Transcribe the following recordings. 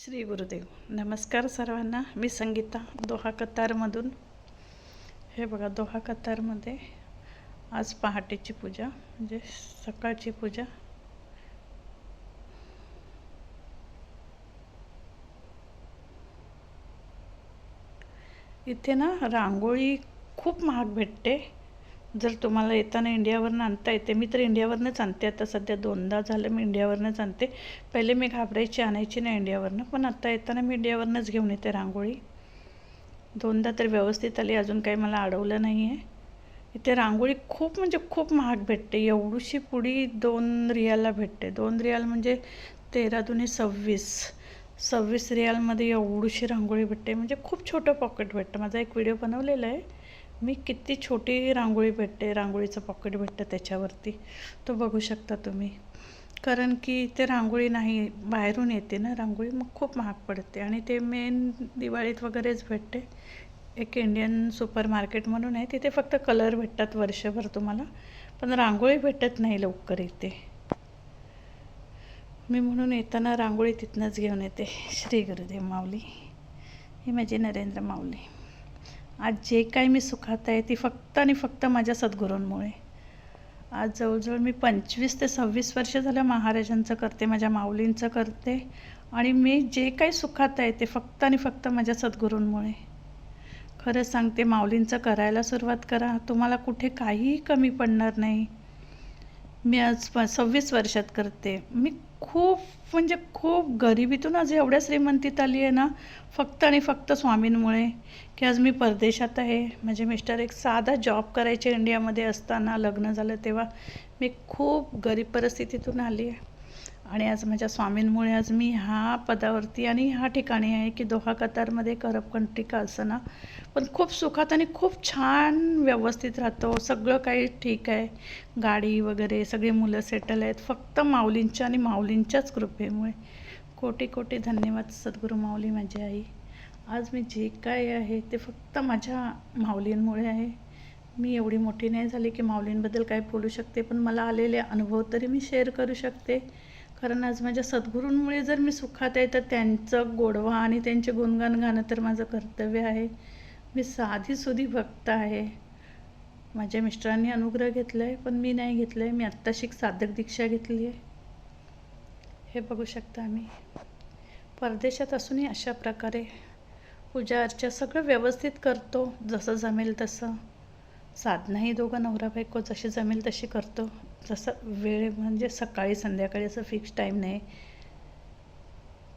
श्री गुरुदेव. नमस्कार सर्वांना. मी संगीता दोहा कतारमधून. हे बघा दोहा कतारमध्ये आज पहाटेची पूजा म्हणजे सकाळची पूजा. इथे ना रांगोळी खूप महाग भेटते. जर तुम्हाला येताना इंडियावरनं आणता येते मी तर इंडियावरनंच आणते. आता सध्या दोनदा झालं मी इंडियावरनंच आणते. पहिले मी घाबरायची आणायची नाही इंडियावरनं पण आता येताना मी इंडियावरनंच घेऊन येते रांगोळी. दोनदा तर व्यवस्थित आली अजून काही मला अडवलं नाही आहे इथे रांगोळी खूप म्हणजे खूप महाग भेटते. एवढीशी पुडी दोन रियालला भेटते. दोन रियाल म्हणजे तेरा दुने सव्वीस. सव्वीस रियालमध्ये एवढीशी रांगोळी भेटते. म्हणजे खूप छोटं पॉकेट भेटतं. माझा एक व्हिडिओ बनवलेला आहे. मी किती छोटी रांगोळी भेटते रांगोळीचं पॉकेट भेटतं त्याच्यावरती. तो बघू शकता तुम्ही. कारण की ते रांगोळी नाही बाहेरून येते ना रांगोळी मग खूप महाग पडते. आणि ते मेन दिवाळीत वगैरेच भेटते. एक इंडियन सुपर मार्केट म्हणून आहे तिथे फक्त कलर भेटतात वर्षभर तुम्हाला. पण रांगोळी भेटत नाही लवकर इथे. मी म्हणून येताना रांगोळी तिथनंच घेऊन येते. श्री गुरुदेव माऊली. ही माझी नरेंद्र माऊली. आज जे काही मी सुखात आहे ती फक्त आणि फक्त माझ्या सद्गुरूंमुळे. आज जवळजवळ मी पंचवीस ते सव्वीस वर्ष झालं महाराजांचं करते माझ्या माऊलींचं करते. आणि मी जे काही सुखात आहे ते फक्त आणि फक्त माझ्या सद्गुरूंमुळे. खरंच सांगते माऊलींचं करायला सुरुवात करा. तुम्हाला कुठे काहीही कमी पडणार नाही. मी आज प सव्वीस वर्षात करते. मी खूप म्हणजे खूप गरिबीतून आज एवढ्या श्रीमंतीत आली आहे ना फक्त आणि फक्त स्वामींमुळे की आज मी परदेशात आहे. माझे मिस्टर एक साधा जॉब करायचे इंडियामध्ये असताना लग्न झालं तेव्हा मी खूप गरीब परिस्थितीतून आली आहे. आणि आज माझ्या स्वामींमुळे आज मी ह्या पदावरती आणि ह्या ठिकाणी आहे की दोहा कतारमध्ये करप कंट्री का पण खूप सुखात आणि खूप छान व्यवस्थित राहतो. सगळं काही ठीक आहे. गाडी वगैरे सगळी मुलं सेटल आहेत. फक्त माऊलींच्या आणि माऊलींच्याच कृपेमुळे. कोटी कोटी धन्यवाद सद्गुरू माऊली माझी आई. आज मी जे काय आहे ते फक्त माझ्या माऊलींमुळे आहे. मी एवढी मोठी नाही झाली की माऊलींबद्दल काय बोलू शकते पण मला आलेले अनुभव तरी मी शेअर करू शकते. कारण आज माझ्या सद्गुरूंमुळे जर मी सुखात आहे तर त्यांचं गोडवा आणि त्यांचे गुणगान गाणं तर माझं कर्तव्य आहे. मी साधी सुधी भक्त आहे. माझ्या मिस्टरांनी अनुग्रह घेतला आहे पण मी नाही घेतलं आहे मी आत्ताशिक साधक दीक्षा घेतली आहे. हे बघू शकता आम्ही. परदेशात असूनही अशा प्रकारे पूजा अर्चा सगळं व्यवस्थित करतो जसं जमेल तसं. साधनाही दोघं नवरा बायको जशी जमेल तशी करतो. जसं वेळ म्हणजे सकाळी संध्याकाळी असं फिक्स टाईम नाही.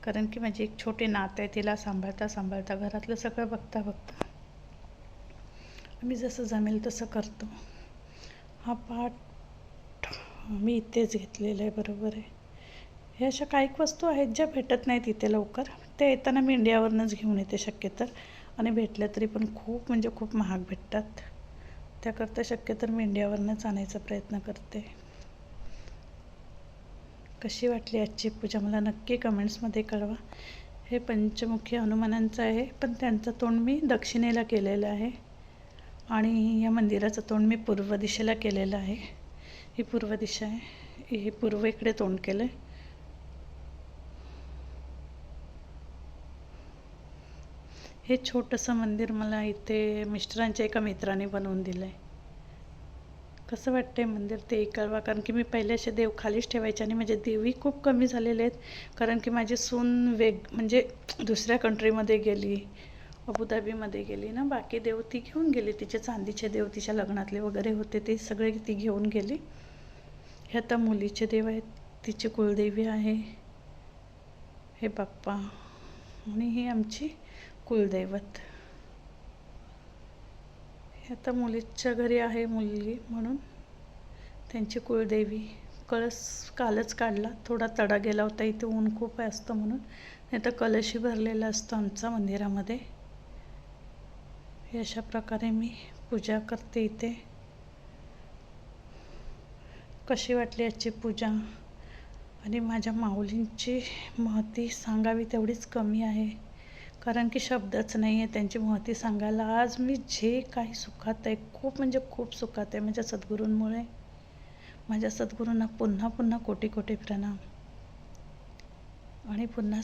कारण की माझी एक छोटी नात आहे तिला सांभाळता सांभाळता घरातलं सगळं बघता बघता. मी जसं जमेल तसं करतो. हा पाठ मी इथेच घेतलेला आहे बरोबर आहे. ह्या अशा काही वस्तू आहेत ज्या भेटत नाहीत इथे लवकर. त्या येताना मी इंडियावरनंच घेऊन येते शक्य तर आणि भेटल्या तरी पण खूप म्हणजे खूप महाग भेटतात. त्याकरता शक्य तर मी इंडियावरनंच आणायचा प्रयत्न करते. कशी वाटली आजची पूजा? मला नक्की कमेंट्समध्ये कळवा. हे पंचमुखी हनुमानांचं आहे पण त्यांचं तोंड मी दक्षिणेला केलेलं आहे. आणि या मंदिराचं तोंड मी पूर्व दिशेला केलेलं आहे. ही पूर्व दिशा आहे. हे पूर्वेकडे तोंड केलं आहे हे छोटंसं मंदिर मला इथे मिस्टरांच्या एका मित्राने बनवून दिलं आहे कसं वाटतं आहे मंदिर ते कळवा कारण की मी पहिले असे देव खालीच ठेवायचे आणि माझे देवी खूप कमी झालेले आहेत. कारण की माझी सून वेग म्हणजे दुसऱ्या कंट्रीमध्ये गेली अबुधाबीमध्ये गेली ना बाकी देव ती घेऊन गेली. तिचे चांदीचे देव तिच्या लग्नातले वगैरे होते ते सगळे ती घेऊन गेली. हे आता मुलीचे देव आहेत. तिची कुलदेवी आहे. हे बाप्पा. आणि ही आमची कुलदैवत. हे आता मुलीच्या घरी आहे मुलगी म्हणून. त्यांची कुळदेवी कळस कालच काढला. थोडा तडा गेला होता. इथे ऊन खूप असतं म्हणून. नाही तर कलशी भरलेला असतो आमचा मंदिरामध्ये. अशा प्रकारे मी पूजा करते इथे. कशी वाटली आजची पूजा? आणि माझ्या माऊलींची महती सांगावी तेवढीच कमी आहे. कारण की शब्दच नाही आहे त्यांची महती सांगायला. आज मी जे काही सुखात आहे खूप म्हणजे खूप सुखात आहे माझ्या सद्गुरूंमुळे. माझ्या सद्गुरूंना पुन्हा पुन्हा कोटी कोटी प्रणाम. आणि पुन्हा